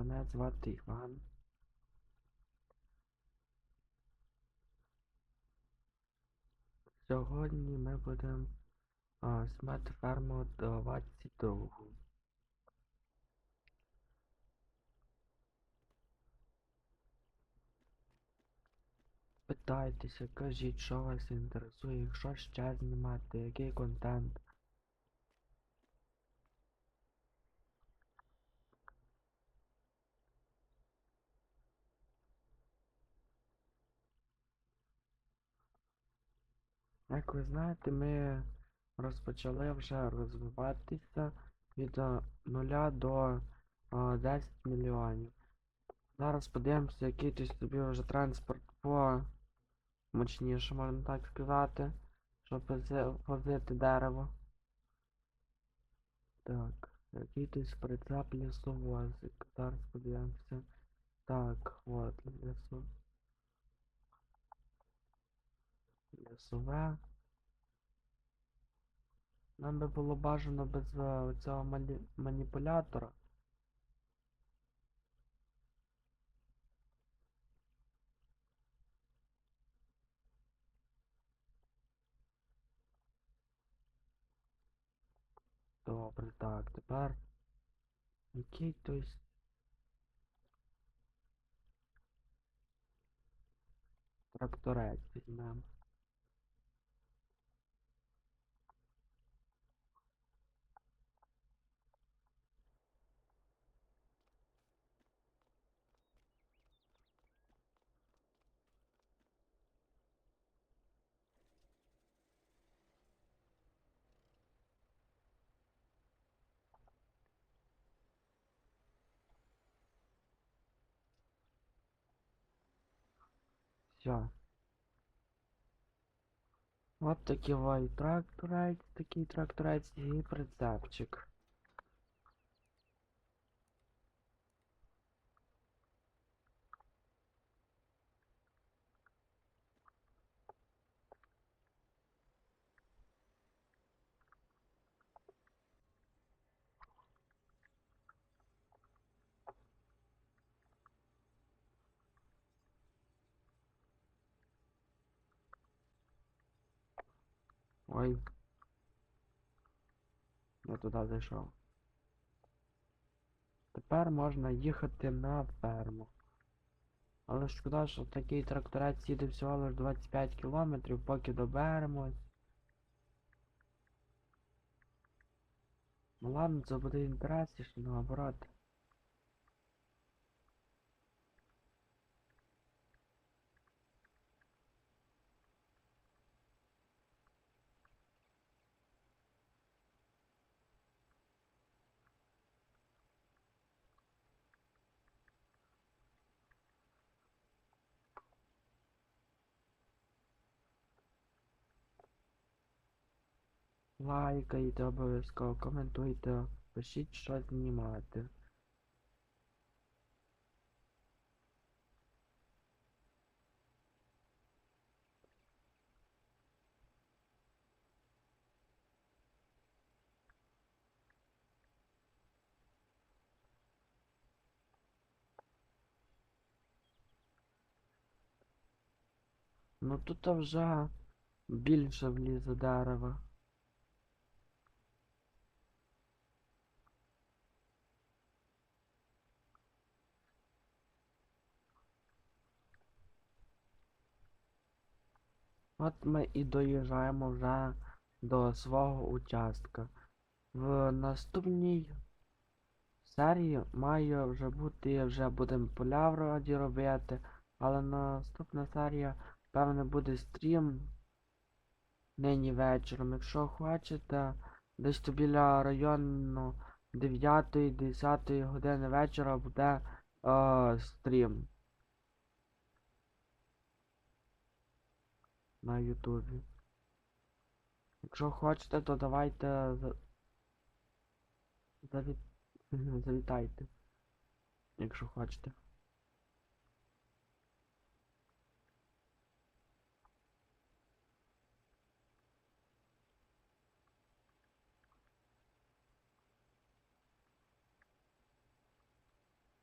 Мене звати Іван. Сьогодні ми будемо знімати ферму 22. Питайтеся, кажіть, що вас інтересує, що ще знімати, який контент. Як ви знаєте, ми розпочали вже розвиватися від 0 до 10 мільйонів. Зараз подивимося, який ти собі вже транспорт по мощніше, можна так сказати, щоб вози- возити дерево. Так, який ти прицеп лісовозик. Зараз подивимося. Так, от лісо. Лісове. Нам би було бажано без е, цього малі... маніпулятора. Добре, так, тепер. Який той. с- Тракторець візьмемо. Все. От такий вай тракторець, такий тракторець і прицепчик. Ой. Я туди зайшов. Тепер можна їхати на ферму. Але шкода, що такий тракторець їде всього лиш 25 кілометрів, поки доберемось. Ну ладно, це буде інтересніше, наоборот. Лайкайте обов'язково, коментуйте, пишіть, що знімати. Ну тут вже більше влізе дерева. От ми і доїжджаємо вже до свого участка. В наступній серії має вже бути, вже будемо поля вроді робити, але наступна серія, певне, буде стрім нині вечором. Якщо хочете, десь то біля району 9-10 години вечора буде е, стрім. На Ютубі. Якщо хочете, то давайте за... заві... завітайте. Якщо хочете.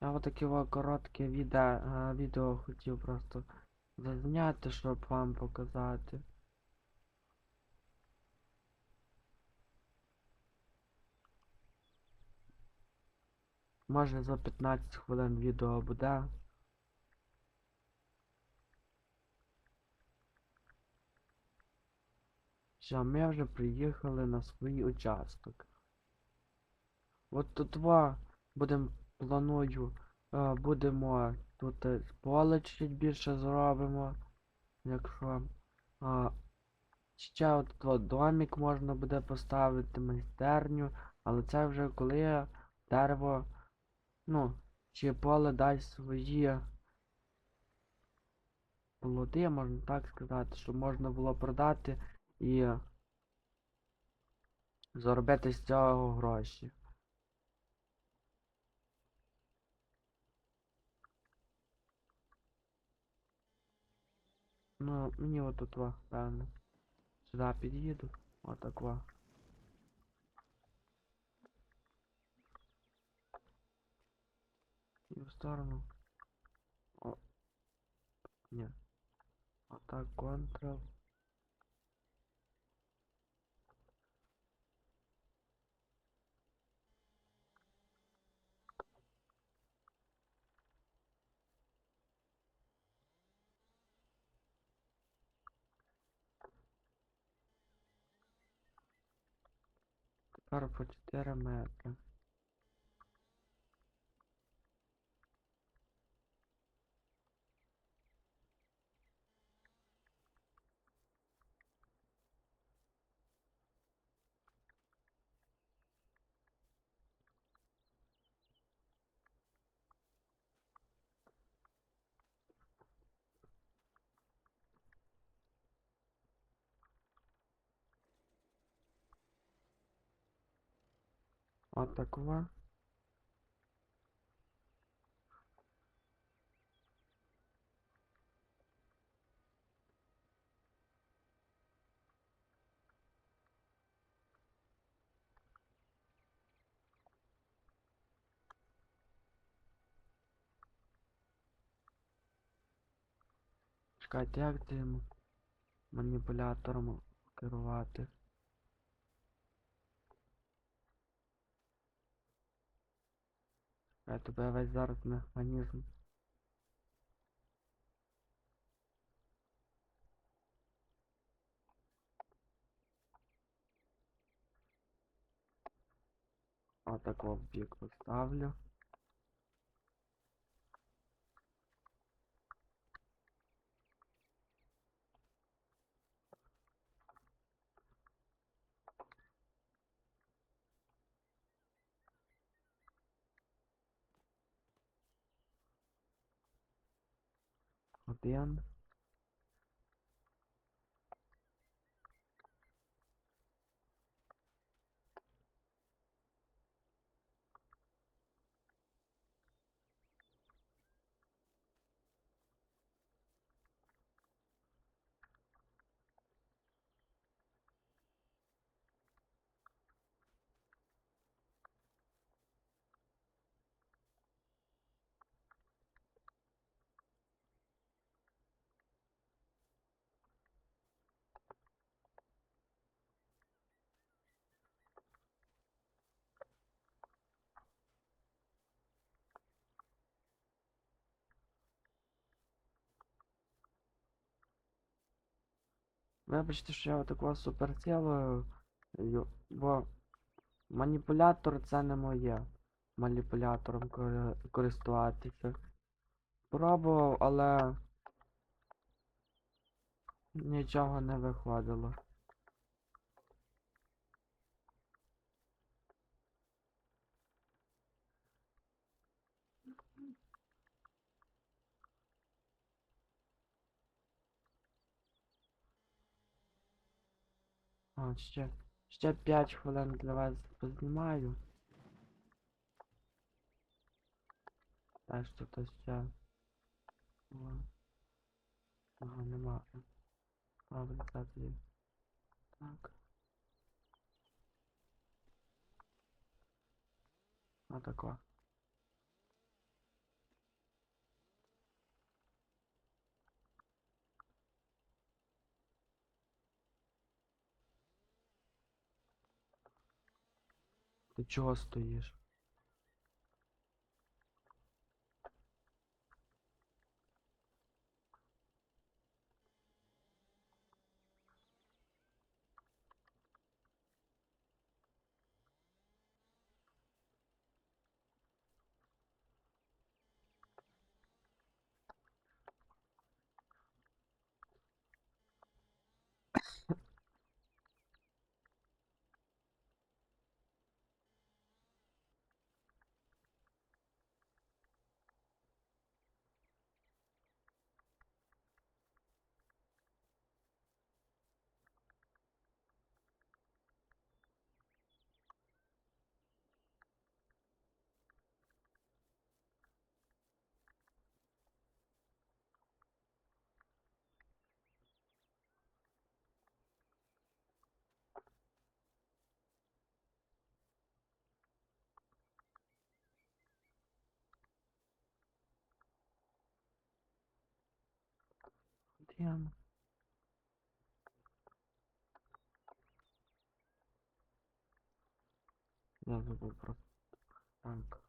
Я отаке во коротке відео, е, відео хотів просто зазняти, щоб вам показати. Може за 15 хвилин відео буде. Все, ми вже приїхали на свій участок. От тут два будем, планую, е, будемо тут е, поле чуть більше зробимо. Якщо а, ще от тут домик можна буде поставити, майстерню, але це вже коли дерево, ну, чи поле дасть свої плоди, можна так сказати, щоб можна було продати і заробити з цього гроші. Ну, мне вот тут, певно. вот так Отак. и в сторону. О. нет, вот так контроль. 44 метри. Отак во. Чекайте, як цим маніпулятором керувати? Тебе весь зараз механізм. Отак в бік поставлю. the end. Вибачте, що я отакого суперцілую. бо маніпулятор це не моє. Маніпулятором користуватися. Пробував, але нічого не виходило. А, ще, ще 5 хвилин для вас познімаю. Теж тут ось ще. Ага, нема. Це тоді. Так. Отако. Ти чого стоїш? Діана. Я забыл про танк.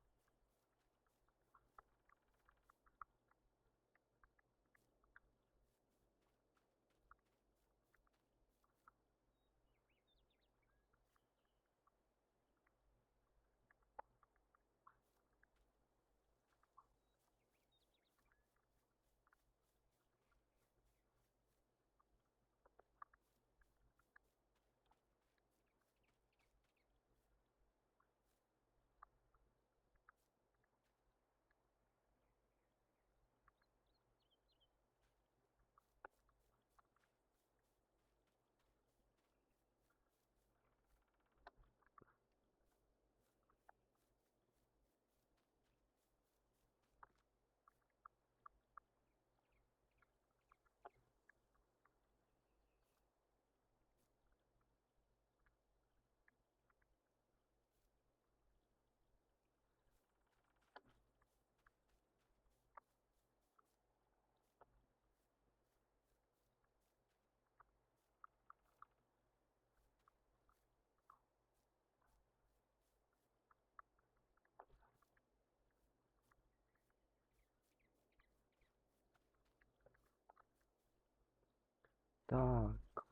Так.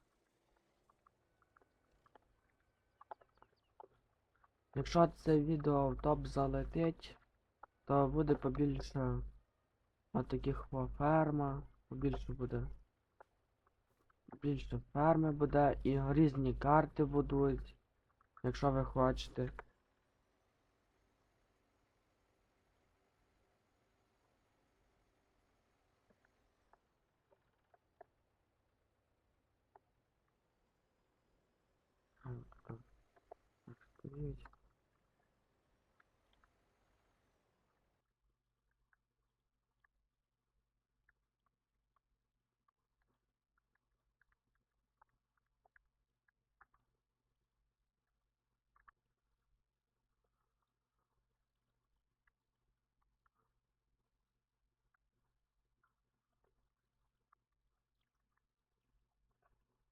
Якщо це відео в топ залетить, то буде побільше отаких во ферма, побільше буде. Більше ферми буде і різні карти будуть, якщо ви хочете. Так, так, стоїть.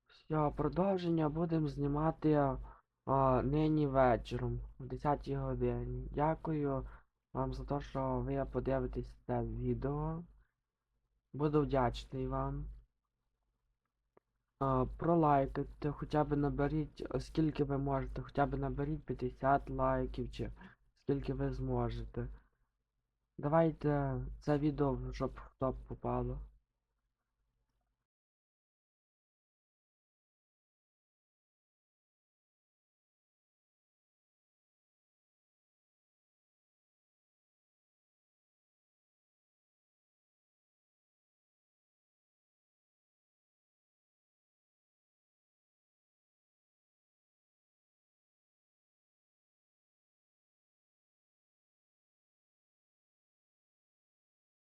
Все, продовження будемо знімати а, нині вечором, о 10 годині. Дякую вам за те, що ви подивитесь це відео. Буду вдячний вам. А, пролайкайте, хоча б наберіть, скільки ви можете, хоча б наберіть 50 лайків чи скільки ви зможете. Давайте це відео, щоб в топ попало.